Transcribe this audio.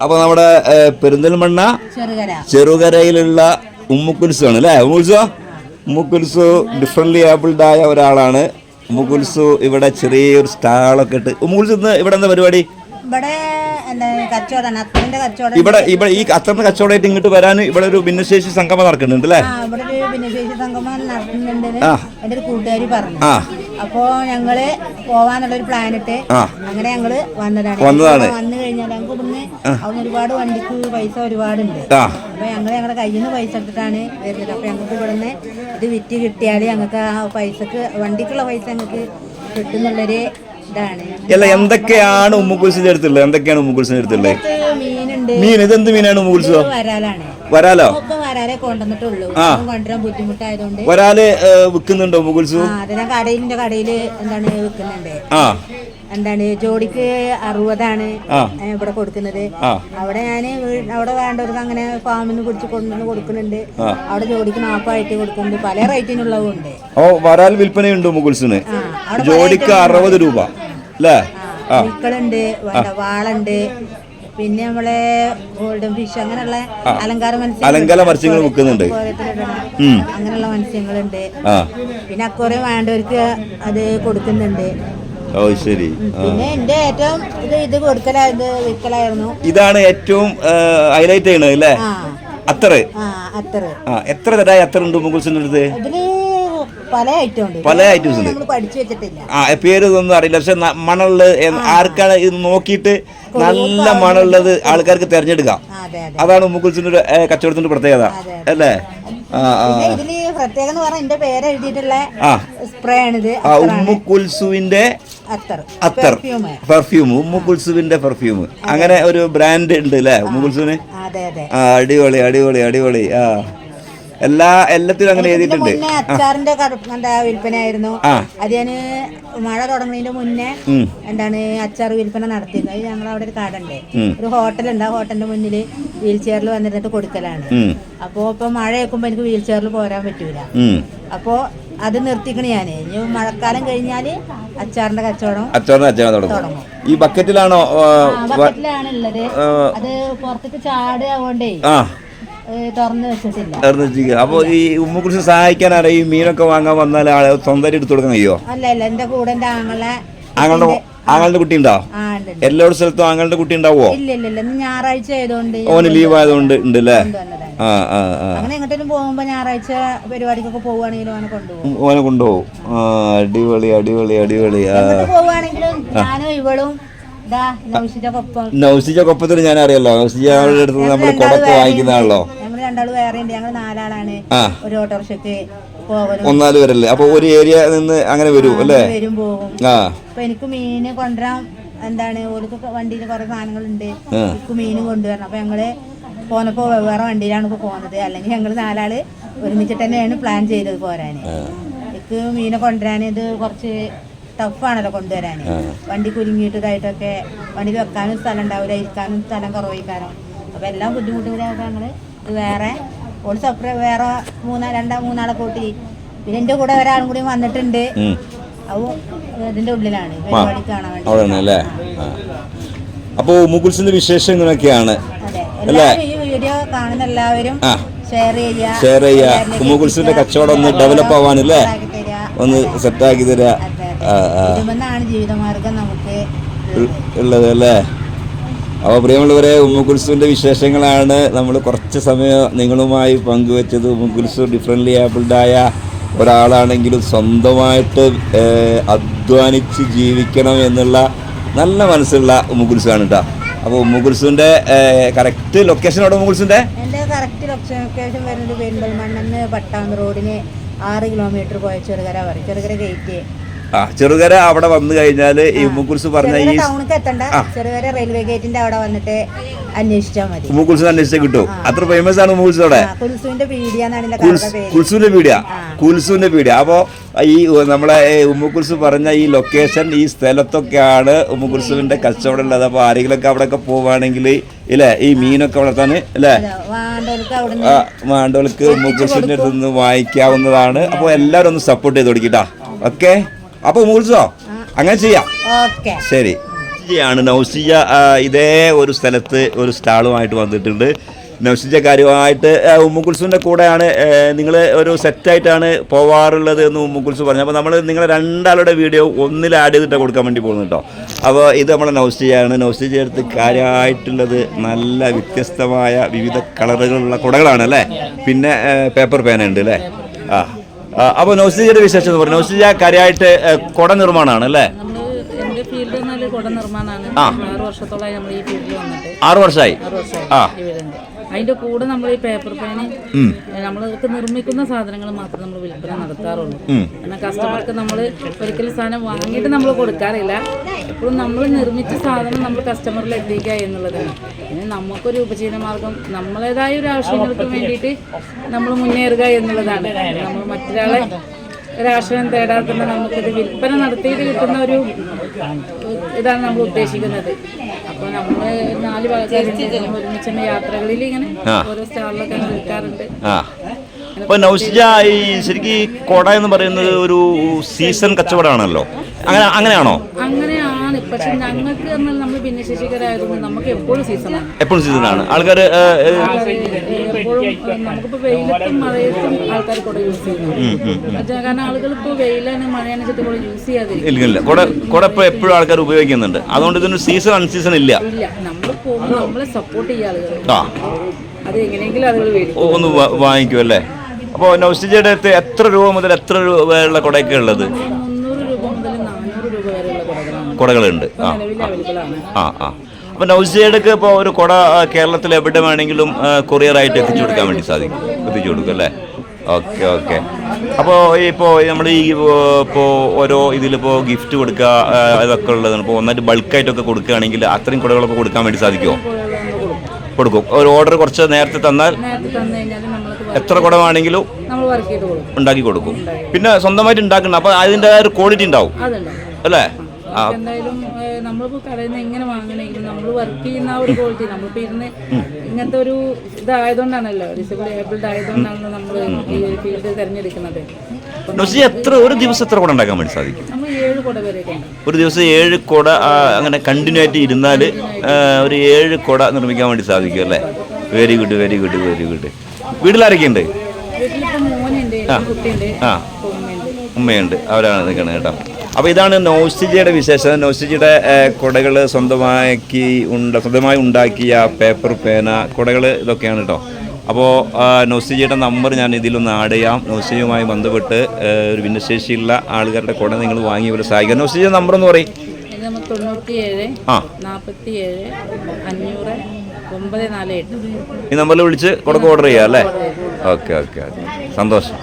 അപ്പൊ നമ്മുടെ പെരിന്തൽമണ്ണ ചെറുകര. ചെറുകരയിലുള്ള ഉമ്മുക്കുൽസു ആണ് അല്ലേ? ഉമ്മുക്കുൽസു? ഉമ്മുക്കുൽസു ഡിഫറെന്റ്ലി ഏബിൾഡ് ആയ ഒരാളാണ്. ഉമ്മുക്കുൽസു ഇവിടെ ചെറിയൊരു സ്റ്റാളൊക്കെ ഇട്ട് ഉമ്മുക്കുൽസു ഇന്ന് ഇവിടെ എന്താ പരിപാടി? ഇവിടെ ഇവിടെ ഈ അത്തറിന്റെ കച്ചവടമായിട്ട് ഇങ്ങോട്ട് വരാൻ ഇവിടെ ഒരു ഭിന്നശേഷി സംഗമം നടക്കുന്നുണ്ട് അല്ലേ? ആ. അപ്പോ ഞങ്ങൾ പോവാന്നുള്ളൊരു പ്ലാനിട്ട് അങ്ങനെ ഞങ്ങൾ വന്നതാണ്. വന്നതാണ്. വന്നു കഴിഞ്ഞാൽ ഞങ്ങൾക്ക് ഇവിടുന്ന് അവിടെ ഒരുപാട് വണ്ടിക്ക് പൈസ ഒരുപാടുണ്ട്. അപ്പൊ ഞങ്ങൾ ഞങ്ങളുടെ കയ്യിൽ നിന്ന് പൈസ എടുത്തിട്ടാണ് വരുന്നത്. അപ്പൊ ഞങ്ങൾക്ക് ഇവിടുന്ന് ഇത് വിറ്റ് കിട്ടിയാൽ ഞങ്ങൾക്ക് ആ പൈസക്ക് വണ്ടിക്കുള്ള പൈസ ഞങ്ങൾക്ക് കിട്ടുന്നുള്ളൊരു ഇതാണ്. അല്ല എന്തൊക്കെയാണ് ഉമ്മുക്കുൽസിന്റെ അടുത്തുള്ളത്? എന്തൊക്കെയാണ് ഉമ്മുക്കുൽസിന്റെ അടുത്തുള്ളത്? മീനുണ്ട് മീൻ ഇതെന്ത് മീനാണ് വരാലാണ്. വരാലോ? വരാലേ കൊണ്ടുവന്നിട്ടുള്ളൂ. ആ. ഇപ്പം കൊണ്ടുവരാൻ ബുദ്ധിമുട്ടായതുകൊണ്ട്. വരാൽ ഏ, വിൽക്കുന്നുണ്ടോ കടയിലിന്റെ കടയിൽ എന്താണ് വിൽക്കുന്നുണ്ട്. ആ. എന്താണ് ജോഡിക്ക് അറുപതാണ് ഇവിടെ കൊടുക്കുന്നത്. അവിടെ ഞാൻ അവിടെ വേണ്ടവർക്ക് അങ്ങനെ ഫാമിൽ നിന്ന് പിടിച്ച് കൊണ്ടുവന്ന് കൊടുക്കുന്നുണ്ട്. അവിടെ ജോഡിക്ക് നാപ്പായിട്ട് കൊടുക്കുന്നുണ്ട്. പല റേറ്റിനുള്ളതുണ്ട്. ഓ വരാൽ വിൽപ്പനയുണ്ട് മുകുൾസിന്. ജോഡിക്ക് അറുപത് രൂപ. അല്ലേ? മുക്കളുണ്ട് വാളുണ്ട് പിന്നെ നമ്മളെ ഗോൾഡൻ ഫിഷ് അങ്ങനെയുള്ള അലങ്കാര മത്സ്യങ്ങൾ അലങ്കാര മത്സ്യങ്ങൾ വിൽക്കുന്നുണ്ട്. അങ്ങനെയുള്ള മത്സ്യങ്ങളുണ്ട്. പിന്നെ അക്കുറം വേണ്ടവർക്ക് അത് കൊടുക്കുന്നുണ്ട്. ഓ ശരി. പിന്നെ എന്റെ ഏറ്റവും ഇത് ഇത് കൊടുക്കലായത് വിൽക്കലായിരുന്നു. ഇതാണ് ഏറ്റവും ഹൈലൈറ്റ് ചെയ്യണത് അല്ലേ? അത്ര എത്ര തരായി അത്ര ഉണ്ട് മുകുൾസിന്റെ അടുത്ത്? ഇതിൽ പല ഐറ്റം ഉണ്ട്. പല ഐറ്റംസ് ഉണ്ട്. പഠിച്ചു വെച്ചിട്ടില്ല. ആ പേര് ഇതൊന്നും അറിയില്ല. പക്ഷെ എ- ആർക്കാണ് ഇത് നോക്കിയിട്ട് നല്ല മണുള്ളത് ആൾക്കാർക്ക് തിരഞ്ഞെടുക്കാം. അതെ അതെ. അതാണ് മുകുൽസിന്റെ ഒരു കച്ചവടത്തിന്റെ പ്രത്യേകത. അല്ലേ? ഇതിൽ പ്രത്യേകം എന്ന് പറഞ്ഞാൽ എന്റെ പേര് എഴുതിയിട്ടുള്ള സ്പ്രേ ആണിത് അത്തർ. പെർഫ്യൂം പെർഫ്യൂം അങ്ങനെ ഒരു ബ്രാൻഡ് ഉണ്ട് അല്ലേ ഉമ്മുക്കുൽസുവിന് അടിപൊളി അടിപൊളി അടിപൊളി. ആ. എല്ലാ എല്ലാത്തിലും അങ്ങനെ എഴുതിയിട്ടുണ്ട്. മുന്നേ അച്ചാറിന്റെ വിൽപ്പനയായിരുന്നു. അത് ഞാൻ മഴ തുടങ്ങുന്നതിന്റെ മുന്നേ എന്താണ് അച്ചാർ വിൽപ്പന നടത്തിയത്. അത് ഞങ്ങൾ അവിടെ ഒരു കടണ്ട്. ഒരു ഹോട്ടലുണ്ട്. ആ ഹോട്ടലിന്റെ മുന്നിൽ വീൽ ചെയറിൽ വന്നിരുന്നിട്ട് കൊടുക്കലാണ്. അപ്പൊ ഇപ്പൊ മഴ വെക്കുമ്പോ എനിക്ക് വീൽ ചെയറിൽ പോരാൻ പറ്റൂല. അപ്പോ അത് നിർത്തിക്കണ ഞാൻ. ഇനി മഴക്കാലം കഴിഞ്ഞാൽ അച്ചാറിന്റെ കച്ചവടം അച്ചാറിന്റെ കച്ചവടം തുടങ്ങും. ഈ ബക്കറ്റിലാണോ ബക്കറ്റിലാണ് ഉള്ളത് അത് പുറത്തേക്ക് ചാടുകൊണ്ടേ ആ. തുറന്നു ഇറന്ന് വെച്ചിരിക്കുക. അപ്പൊ ഈ ഉമ്മ കുറിച്ച് സഹായിക്കാൻ ആരാ ഈ മീനൊക്കെ വാങ്ങാൻ വന്നാൽ ആളെ സ്വന്തമായിട്ട് എടുത്തു കൊടുക്കാൻ കഴിയോ അല്ല അല്ല എന്റെ കൂടെ എന്റെ ആങ്ങളെ ആങ്ങളുടെ ആങ്ങളുടെ കുട്ടി ഉണ്ടോ. എല്ലാ സ്ഥലത്തും ആങ്ങളുടെ കുട്ടി ഉണ്ടാവോ ഇല്ല ഇല്ല ഇല്ല ഞായറാഴ്ച ആയതുകൊണ്ട് ഓന് ലീവ് ആയതുകൊണ്ട് ഉണ്ട് അല്ലേ ആ ആ ആ. അങ്ങനെ എങ്ങോട്ടും പോകുമ്പോ ഞായറാഴ്ച പരിപാടിക്കൊക്കെ പോവുകയാണെങ്കിലും അവനെ കൊണ്ടുപോകും. ഓനെ കൊണ്ടുപോകും. അടിപൊളി അടിപൊളി അടിപൊളി. പോവുകയാണെങ്കിലും ഞാനും ഇവളും നൗസിജ കൊപ്പത്തിന് ഞാൻ അറിയല്ലോ നൗസിജയുടെ അടുത്ത് നമ്മൾ കൊടക്ക് വാങ്ങിക്കുന്നതാണല്ലോ ഒന്നാൽ പേരല്ലേ? അപ്പൊ ഒരു ഏരിയ നിന്ന് അങ്ങനെ വരും അല്ലേ? ആ. എനിക്ക് മീന് കൊണ്ടുവരാൻ എന്താണ് ഓർക്ക് വണ്ടിയിൽ കുറെ സാധനങ്ങളുണ്ട്. എനിക്ക് മീന് കൊണ്ടുവരണം. അപ്പൊ ഞങ്ങൾ പോന്നപ്പോ വേറെ വണ്ടിയിലാണ് ഇപ്പൊ പോകുന്നത് അല്ലെങ്കിൽ ഞങ്ങൾ നാലാൾ ഒരുമിച്ചിട്ട് തന്നെയാണ് പ്ലാൻ ചെയ്തത് പോരാന്. എനിക്ക് മീനെ കൊണ്ടുവരാൻ ഇത് കുറച്ച് ടഫാണല്ലോ കൊണ്ടുവരാൻ. വണ്ടി കുരുങ്ങിയിട്ടതായിട്ടൊക്കെ വണ്ടി വണ്ടിയിൽ വെക്കാനും സ്ഥലം ഉണ്ടാവില്ല ഇരിക്കാനും സ്ഥലം കുറവായിക്കാനും അപ്പൊ എല്ലാം ബുദ്ധിമുട്ടുകളായിട്ട് ഞങ്ങൾ. ഇത് വേറെ ഓൾ സെപ്പറേറ്റ് വേറെ മൂന്നാ രണ്ടാ മൂന്നാളെ കൂട്ടി. പിന്നെ എന്റെ കൂടെ ഒരാളും കൂടി വന്നിട്ടുണ്ട്. അപ്പോൾ അതും ഉള്ളിലാണ്. പരിപാടി കാണാൻ വേണ്ടി. അപ്പോൾ മുകുൾസിന്റെ വിശേഷങ്ങളൊക്കെയാണ് അല്ലേ? ഈ വീഡിയോ കാണുന്ന എല്ലാവരും ഷെയർ ചെയ്യുക. ഉമ്മുകുൽസിന്റെ കച്ചവടം ഒന്ന് ഡെവലപ്പ് ആവാനല്ലേ? ഒന്ന് സെറ്റ് ആക്കി സെറ്റാക്കി തരിക ജീവിതമാർഗം നമുക്ക് ഉള്ളത് അല്ലേ? അപ്പോൾ പ്രിയമുള്ളവരെ ഉമ്മുകുൽസുവിന്റെ വിശേഷങ്ങളാണ്. നമ്മൾ കുറച്ച് സമയം നിങ്ങളുമായി പങ്കുവെച്ചത്. ഉമ്മുകുൽസു ഡിഫറെന്റ്ലി ആയ ഒരാളാണെങ്കിലും സ്വന്തമായിട്ട് അധ്വാനിച്ച് ജീവിക്കണം എന്നുള്ള നല്ല മനസ്സുള്ള ഉമ്മുകുൽസുവാണ് കേട്ടോ അപ്പോൾ ഉമ്മുകുൽസുവിന്റെ കറക്റ്റ് ലൊക്കേഷൻ അവിടെ ഉമ്മുകുൽസിന്റെ കറക്റ്റ് ലൊക്കേഷൻ വരുന്നത് പെരിന്തൽമണ്ണെന്ന് പട്ടാമ്പ് റോഡിന് ആറ് കിലോമീറ്റർ പോയ ചെറുകര പറയും ചെറുകര ഗേറ്റ് ആ ചെറുകര അവിടെ വന്നു കഴിഞ്ഞാൽ ഈ ഉമ്മുകുൽസ് പറഞ്ഞ ഈ ചെറുകര റെയിൽവേ ഗേറ്റിന്റെ അവിടെ വന്നിട്ട് അന്വേഷിച്ചാൽ മതി. ഉമ്മുകുൽസ് അന്വേഷിച്ചാൽ കിട്ടും അത്ര ഫേമസ് ആണ് ഉമ്മുകുൽസ് അവിടെ കുൽസുവിന്റെ പേര്. കുൽസുവിന്റെ പീഡിയ. അപ്പോ ഈ നമ്മളെ ഉമ്മുക്കുൽസ് പറഞ്ഞ ഈ ലൊക്കേഷൻ ഈ സ്ഥലത്തൊക്കെയാണ് ഉമ്മുക്കുൽസുവിന്റെ കച്ചവടം ഉള്ളത്. അപ്പോൾ ആരെങ്കിലൊക്കെ അവിടെയൊക്കെ പോവാണെങ്കിൽ ഇല്ലേ? ഈ മീനൊക്കെ വളർത്താൻ അല്ലേ മാണ്ടവർക്ക് ഉമ്മുക്കുൽസിന്റെ അടുത്ത് നിന്ന് വാങ്ങിക്കാവുന്നതാണ്. അപ്പോൾ എല്ലാവരും ഒന്ന് സപ്പോർട്ട് ചെയ്ത് കൊടുക്കിട്ടാ ഓക്കെ അപ്പോൾ മുഹൂർത്തോ അങ്ങനെ ചെയ്യാം. ഓക്കെ. ശരി. ാണ് നൗസിജ ഇതേ ഒരു സ്ഥലത്ത് ഒരു സ്റ്റാളുമായിട്ട് വന്നിട്ടുണ്ട്. നൗസിജ കാര്യമായിട്ട് ഉമ്മുക്കുൽസുവിന്റെ കൂടെയാണ് നിങ്ങൾ ഒരു സെറ്റായിട്ടാണ് പോവാറുള്ളത് എന്ന് ഉമ്മുക്കുൽസു പറഞ്ഞു. അപ്പോൾ നമ്മൾ നിങ്ങളെ രണ്ടാളുടെ വീഡിയോ ഒന്നിൽ ആഡ് ചെയ്തിട്ട് കൊടുക്കാൻ വേണ്ടി പോകുന്നു കേട്ടോ. അപ്പോൾ ഇത് നമ്മളെ നൗസിജയാണ്. നൗസിജ അടുത്ത് കാര്യമായിട്ടുള്ളത് നല്ല വ്യത്യസ്തമായ വിവിധ കളറുകളുള്ള കുടകളാണ് അല്ലേ? പിന്നെ പേപ്പർ പേന ഉണ്ട് അല്ലേ? ആ. അപ്പോൾ നൗസിജയുടെ വിശേഷം എന്ന് പറഞ്ഞു നൗസിജ കാര്യമായിട്ട് കുട നിർമ്മാണമാണ് അല്ലേ? എന്റെ ഫീൽഡ് എന്നാൽ കുട നിർമ്മാണമാണ്. ആറ് വർഷത്തോളായി നമ്മൾ ഈ ഫീൽഡിൽ വന്നിട്ട്. ആറ് വർഷമായി. ആ. അതിന്റെ കൂടെ നമ്മൾ ഈ പേപ്പർ പേന് നമ്മൾ നമ്മൾക്ക് നിർമ്മിക്കുന്ന സാധനങ്ങൾ മാത്രമേ നമ്മൾ വിൽപ്പന നടത്താറുള്ളൂ. എന്നാൽ കാരണം കസ്റ്റമർക്ക് നമ്മൾ ഒരിക്കലും സാധനം വാങ്ങിയിട്ട് നമ്മൾ കൊടുക്കാറില്ല. എപ്പോഴും നമ്മൾ നിർമ്മിച്ച സാധനം നമ്മൾ കസ്റ്റമറിൽ എത്തിക്കുക എന്നുള്ളതാണ്. പിന്നെ നമുക്കൊരു ഉപജീവന മാർഗം നമ്മളേതായ ഒരു ആവശ്യങ്ങൾക്ക് വേണ്ടിയിട്ട് നമ്മൾ മുന്നേറുക എന്നുള്ളതാണ്. നമ്മൾ മറ്റൊരാളെ ഒരാശ്രയം തേടാതെ തന്നെ നമുക്കിത് വിൽപ്പന നടത്തിയിട്ട് കിട്ടുന്ന ഒരു ഇതാണ് നമ്മൾ ഉദ്ദേശിക്കുന്നത്. അപ്പോൾ നമ്മൾ നാല് ആൾക്കാരുണ്ട് നമ്മൾ ഒരുമിച്ച് യാത്രകളിൽ ഇങ്ങനെ ഓരോ സ്റ്റാളിലൊക്കെ നിൽക്കാറുണ്ട്. ആ. അപ്പോൾ നൗസിജ ഈ ശരിക്കും കോട എന്ന് പറയുന്നത് ഒരു സീസൺ കച്ചവടമാണല്ലോ. അങ്ങനെ അങ്ങനെയാണോ? അങ്ങനെയാണ് പക്ഷെ ഞങ്ങൾക്ക് എന്നാൽ നമ്മൾ ഭിന്നശേഷിക്കാരായതുകൊണ്ട് നമുക്ക് എപ്പോഴും സീസണാണ്. എപ്പോഴും സീസണാണ്. ആൾക്കാർ എപ്പോഴും നമുക്കിപ്പോൾ വെയിലത്തും മഴയത്തും ആൾക്കാർ കൂടെ യൂസ് ചെയ്യുന്നു. കാരണം ആളുകൾ ഇപ്പോൾ വെയിലാണ് മഴയാണ് വെച്ചിട്ട് കൂടെ യൂസ് ചെയ്യാതിരിക്കില്ല കുട കുട ഇപ്പോൾ എപ്പോഴും ആൾക്കാർ ഉപയോഗിക്കുന്നുണ്ട്. അതുകൊണ്ട് ഇതിന് സീസൺ അൺസീസൺ ഇല്ല. ഇല്ല. നമ്മൾ പോകുമ്പോൾ നമ്മളെ സപ്പോർട്ട് ചെയ്യുക ആളുകൾ ആ. അത് എങ്ങനെയെങ്കിലും ആളുകൾ മേടിക്കും. ഓ, ഒന്ന് വാങ്ങിക്കും അല്ലേ അപ്പോൾ നൗസിജയുടെ അടുത്ത് എത്ര രൂപ മുതൽ എത്ര രൂപയുള്ള കുടയൊക്കെ ഉള്ളത് മുന്നൂറ് രൂപ മുതൽ നാനൂറ് രൂപ വരെയുള്ള കുടകളാണ് കുടകളുണ്ട്. ആ ആ. ആ അപ്പോൾ നൗസിജയുടെക്ക് ഇപ്പോൾ ഒരു കുട കേരളത്തിൽ എവിടെ വേണമെങ്കിലും കൊറിയറായിട്ട് എത്തിച്ചു കൊടുക്കാൻ വേണ്ടി സാധിക്കും. എത്തിച്ചു കൊടുക്കും അല്ലേ? Okay okay. അപ്പോൾ ഇപ്പോൾ നമ്മൾ ഈ ഇപ്പോൾ ഓരോ ഇതിലിപ്പോൾ ഗിഫ്റ്റ് കൊടുക്കുക അതൊക്കെ ഇതൊക്കെ ഉള്ളതാണ്. ഇപ്പോൾ ഒന്നായിട്ട് ബൾക്കായിട്ടൊക്കെ കൊടുക്കുകയാണെങ്കിൽ അത്രയും കുടകളൊക്കെ കൊടുക്കാൻ വേണ്ടി സാധിക്കുമോ കൊടുക്കും. ഒരു ഓർഡർ കുറച്ച് നേരത്തെ തന്നാൽ എത്ര കുടമാണെങ്കിലും ഉണ്ടാക്കി കൊടുക്കും. പിന്നെ സ്വന്തമായിട്ട് ഉണ്ടാക്കണം അപ്പോൾ അതിന്റെ ഒരു ക്വാളിറ്റി ഉണ്ടാവും. അല്ലേ? എന്തായാലും ഏഹ്, നമ്മളിപ്പോ കടയിൽ നിന്ന് എങ്ങനെ വാങ്ങണമെങ്കിലും നമ്മൾ വർക്ക് ചെയ്യുന്ന ആ ഒരു ക്വാളിറ്റി നമ്മളിപ്പോ ഇരുന്ന് ഇങ്ങനത്തെ ഒരു ഇതായതുകൊണ്ടാണല്ലോ ഡിസബിൾ ഏബിൾഡ് നമ്മൾ ഈ ഒരു ഫീൽഡ് തിരഞ്ഞെടുക്കുന്നത്. എത്ര ഒരു ദിവസം എത്ര കുട ഉണ്ടാക്കാൻ വേണ്ടി സാധിക്കും? ഒരു ദിവസം ഏഴ് കുട അങ്ങനെ കണ്ടിന്യൂ ആയിട്ട് ഇരുന്നാൽ ഒരു ഏഴ് കുട നിർമ്മിക്കാൻ വേണ്ടി സാധിക്കും അല്ലേ? Very good very good very good വീട്ടിലാരൊക്കെയുണ്ട്? ആ. ഇപ്പൊ ഉമ്മയുണ്ട്. അവരാണ് നിൽക്കുന്നത് കേട്ടോ. അപ്പോൾ ഇതാണ് നോസ്റ്റിജിയുടെ വിശേഷം നോസ്റ്റിജിയുടെ കുടകൾ സ്വന്തമാക്കി ഉണ്ട സ്വന്തമായി ഉണ്ടാക്കിയ പേപ്പർ പേന കുടകൾ ഇതൊക്കെയാണ് കേട്ടോ. അപ്പോൾ നോസ്റ്റിജിയുടെ നമ്പർ ഞാൻ ഇതിലൊന്ന് ആഡ് ചെയ്യാം. നോസ്റ്റിജിയുമായി ബന്ധപ്പെട്ട് ഒരു ഭിന്നശേഷിയുള്ള ആളുകളുടെ കുട നിങ്ങൾ വാങ്ങി ഇവരെ സഹായിക്കാം നോസ്റ്റിജിയുടെ നമ്പർ എന്ന് പറയും. ഈ നമ്പറിൽ വിളിച്ച് കൊടുക്കുക ഓർഡർ ചെയ്യാം അല്ലേ? Okay okay okay. സന്തോഷം.